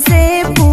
से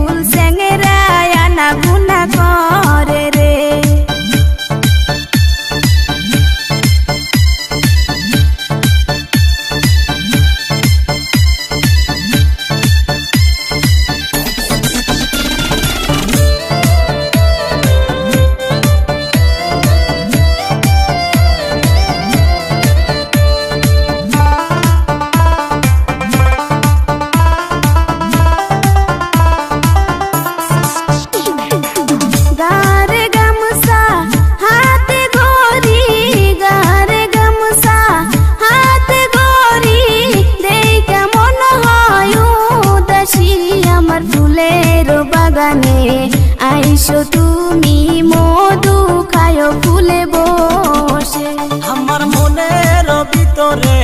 এসো তুমি মধু খায় ফুলে বসে। আমার মনের ভিতরে